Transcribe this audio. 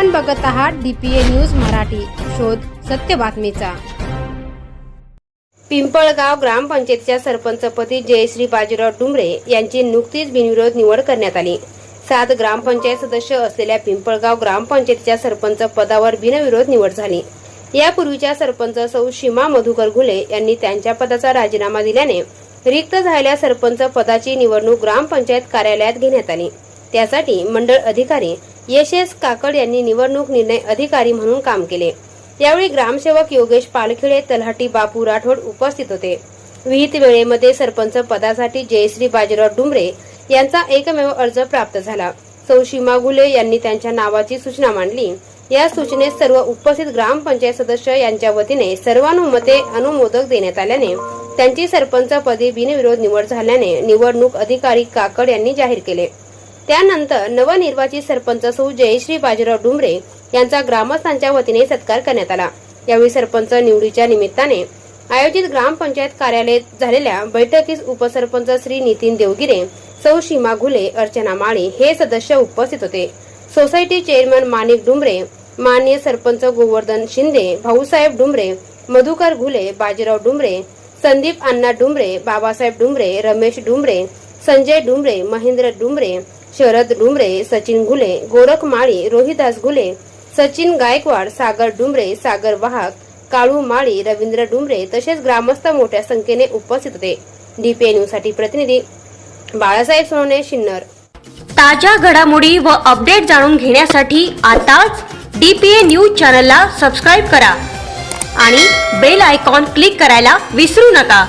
आपण बघत आहात डीपीए न्यूज मराठी. शोध सत्य बातमीचा. पिंपळगाव ग्रामपंचायतीच्या सरपंचपदी जयश्री बाजीराव डुमरे यांची नुकतीच बिनविरोध निवड करण्यात आली. सात ग्रामपंचायत सदस्य असलेल्या पिंपळगाव ग्रामपंचायतीच्या सरपंच पदावर बिनविरोध निवड झाली. यापूर्वीच्या सरपंच सौ सीमा मधुकर घुले यांनी त्यांच्या पदाचा राजीनामा दिल्याने रिक्त झालेल्या सरपंच पदाची निवडणूक ग्रामपंचायत कार्यालयात घेण्यात आली. त्यासाठी मंडळ अधिकारी एस काकड यांनी निवडणूक निर्णय अधिकारी म्हणून काम केले. यावेळी ग्रामसेवक योगेश पालखेडे तलहाटी बापू राठोड उपस्थित होते. विहित वेळेमध्ये सरपंच पदासाठी जयश्री बाजीराव डुमरे यांचा एकमेव अर्ज प्राप्त झाला. सौ सीमा घुले यांनी त्यांच्या नावाची सूचना मांडली. या सूचनेत सर्व उपस्थित ग्रामपंचायत सदस्य यांच्या वतीने सर्वानुमते अनुमोदक देण्यात आल्याने त्यांची सरपंच पदी बिनविरोध निवड झाल्याने निवडणूक अधिकारी काकड यांनी जाहीर केले. त्यानंतर नवनिर्वाचित सरपंच सौ जयश्री बाजीराव डुमरे यांचा ग्रामस्थांच्या वतीने सत्कार करण्यात आला. यावेळी सरपंच निवडीच्या निमित्ताने आयोजित ग्रामपंचायत कार्यालयात झालेल्या बैठकीस उपसरपंच श्री नितीन देवगिरे सौ सीमा घुले अर्चना माळी हे सदस्य उपस्थित होते. सोसायटी चेअरमन माणिक डुमरे मान्य सरपंच गोवर्धन शिंदे भाऊसाहेब डुमरे मधुकर घुले बाजीराव डुमरे संदीप अण्णा डुमरे बाबासाहेब डुमरे रमेश डुमरे संजय डुमरे महेंद्र डुमरे शरद डुमरे सचिन घुले गोरख माळी रोहिदास घुले सचिन गायकवाड सागर डुमरे सागर वाहक काळू माळी रवींद्र डुमरे तसेच ग्रामस्थ मोठ्या संख्येने उपस्थित होते. डीपीए न्यूजसाठी प्रतिनिधी बाळासाहेब सोनवणे शिन्नर. ताज्या घडामोडी व अपडेट जाणून घेण्यासाठी आताच डीपीए न्यूज चॅनलला सबस्क्राईब करा आणि बेल आयकॉन क्लिक करायला विसरू नका.